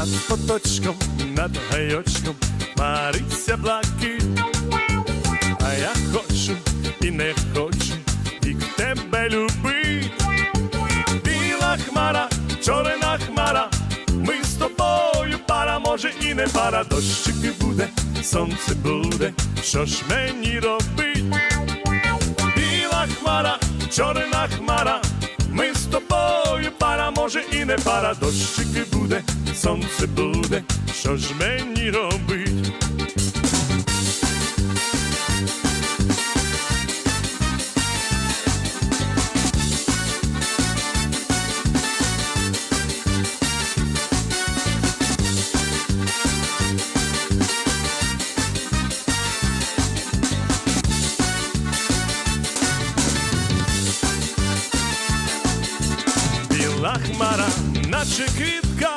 над поточком, над гайочком, Мариться блакить. А я хочу і не хочу вік тебе любить. Біла хмара, чорна хмара, ми з тобою пара, може і не пара, дощики буде, сонце буде, що ж мені робить? Біла хмара, чорна хмара, може і не пара, дощики буде, сонце буде, що ж мені робить? біла хмара, наче квітка.